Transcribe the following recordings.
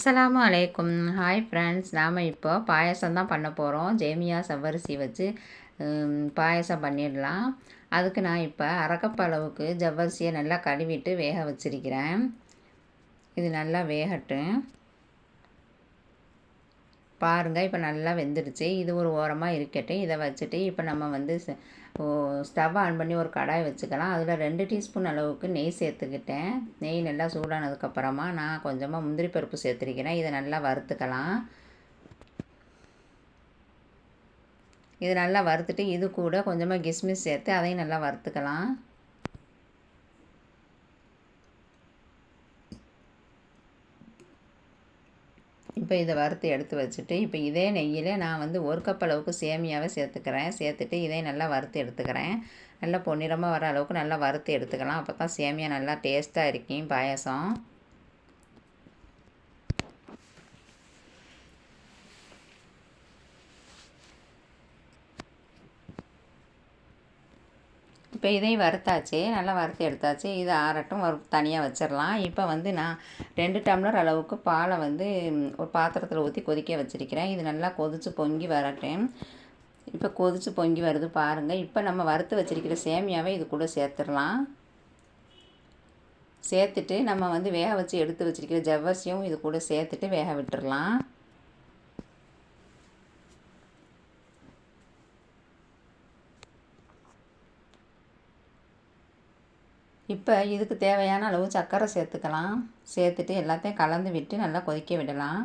அஸ்லாம் அலைக்கும். Hi friends நாம் இப்போ பாயசம் தான் பண்ண போகிறோம் ஜேமியா செவ்வரிசி வச்சு பாயசம் பண்ணிடலாம். அதுக்கு நான் இப்போ அரக்கப்பளவுக்கு ஜவ்வரிசியை நல்லா கழுவிட்டு வேக வச்சிருக்கிறேன். இது நல்லா வேகட்டும். பாருங்கள் இப்போ நல்லா வெந்துடுச்சு. இது ஒரு ஓரமாக இருக்கட்டும். இதை வச்சுட்டு இப்போ நம்ம வந்து ஸ்டவ் ஆன் பண்ணி ஒரு கடாய் வச்சுக்கலாம். அதில் ரெண்டு டீஸ்பூன் அளவுக்கு நெய் சேர்த்துக்கிட்டேன். நெய் நல்லா சூடானதுக்கப்புறமா நான் கொஞ்சமாக முந்திரி பருப்பு சேர்த்துருக்கிறேன். இதை நல்லா வறுத்துக்கலாம். இது நல்லா வறுத்துட்டு இது கூட கொஞ்சமாக கிஸ்மிஸ் சேர்த்து அதையும் நல்லா வறுத்துக்கலாம். இப்போ இதை வறுத்து எடுத்து வச்சுட்டு இப்போ இதே நெய்யில் நான் வந்து ஒரு கப் அளவுக்கு சேமியாவை சேர்த்துக்கிறேன். சேர்த்துட்டு இதை நல்லா வறுத்து எடுத்துக்கிறேன். நல்லா பொன்னிறமாக வர அளவுக்கு நல்லா வறுத்து எடுத்துக்கலாம். அப்போ தான் சேமியா நல்லா டேஸ்ட்டாக இருக்கும் பாயசம். இப்போ இதையும் வறுத்தாச்சு நல்லா வறுத்து எடுத்தாச்சு. இது ஆறட்டும் வறு தனியாக வச்சிடலாம். இப்போ வந்து நான் ரெண்டு டம்ளர் அளவுக்கு பாலை வந்து ஒரு பாத்திரத்தில் ஊற்றி கொதிக்க வச்சுருக்கிறேன். இது நல்லா கொதித்து பொங்கி வரட்டும். இப்போ கொதித்து பொங்கி வருது பாருங்கள் இப்போ நம்ம வறுத்து வச்சுருக்கிற சேமியாவை இது கூட சேர்த்துடலாம். சேர்த்துட்டு நம்ம வந்து வேக வச்சு எடுத்து வச்சுருக்கிற ஜவ்வரிசியும் இது கூட சேர்த்துட்டு வேக விட்டுடலாம். இப்போ இதுக்கு தேவையான அளவு சர்க்கரை சேர்த்துக்கலாம். சேர்த்துட்டு எல்லாத்தையும் கலந்து விட்டு நல்லா கொதிக்க விடலாம்.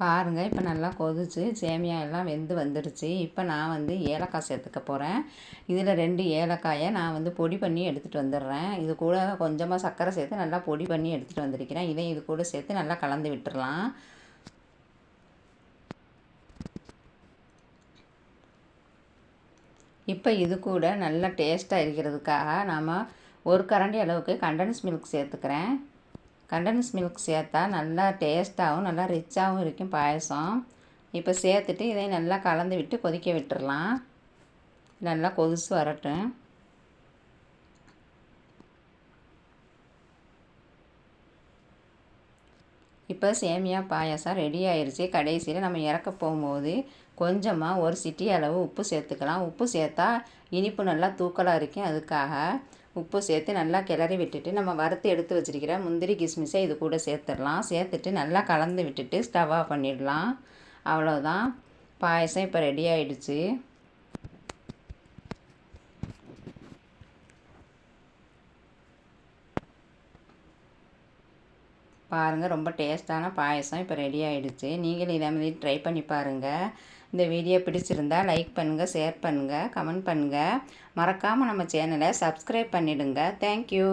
பாருங்கள் இப்போ நல்லா கொதிச்சு சேமியா எல்லாம் வெந்து வந்துடுச்சு. இப்போ நான் வந்து ஏலக்காய் சேர்த்துக்க போகிறேன் இதில் ரெண்டு ஏலக்காயை நான் வந்து பொடி பண்ணி எடுத்துகிட்டு வந்துடுறேன். இது கூட கொஞ்சமாக சர்க்கரை சேர்த்து நல்லா பொடி பண்ணி எடுத்துகிட்டு வந்திருக்கிறேன். இதை இது கூட சேர்த்து நல்லா கலந்து விட்டுடலாம் இப்போ இது கூட நல்லா டேஸ்ட்டாக இருக்கிறதுக்காக நாம் ஒரு கரண்டி அளவுக்கு கண்டன்ஸ் மில்க் சேர்த்துக்கிறேன். கண்டன்ஸ் மில்க் சேர்த்தா நல்லா டேஸ்ட்டாகவும் நல்லா ரிச்சாகவும் இருக்கும் பாயசம். இப்போ சேர்த்துட்டு இதை நல்லா கலந்து விட்டு கொதிக்க விட்டுடலாம் நல்லா கொதிச்சு வரட்டும். இப்போ சேமியா பாயசம் ரெடி ஆயிடுச்சு கடைசியில் நம்ம இறக்க போகும்போது கொஞ்சமாக ஒரு சிட்டி அளவு உப்பு சேர்த்துக்கலாம். உப்பு சேர்த்தா இனிப்பு நல்லா தூக்கலாக இருக்கும். அதுக்காக உப்பு சேர்த்து நல்லா கிளறி விட்டுட்டு நம்ம வறுத்து எடுத்து வச்சுருக்கிற முந்திரி கிஸ்மிஸை இது கூட சேர்த்துடலாம். சேர்த்துட்டு நல்லா கலந்து விட்டுட்டு ஸ்டவ் ஆஃப் பண்ணிடலாம். அவ்வளோதான் பாயசம் இப்போ ரெடி ஆகிடுச்சு பாருங்கள் ரொம்ப டேஸ்ட்டான பாயசம் இப்போ ரெடி ஆகிடுச்சு நீங்களும் இதே மாதிரி ட்ரை பண்ணி பாருங்கள் இந்த வீடியோ பிடிச்சிருந்தா லைக் பண்ணுங்கள் ஷேர் பண்ணுங்கள் கமெண்ட் பண்ணுங்கள் மறக்காமல் நம்ம சேனலை சப்ஸ்கிரைப் பண்ணிவிடுங்க தேங்க்யூ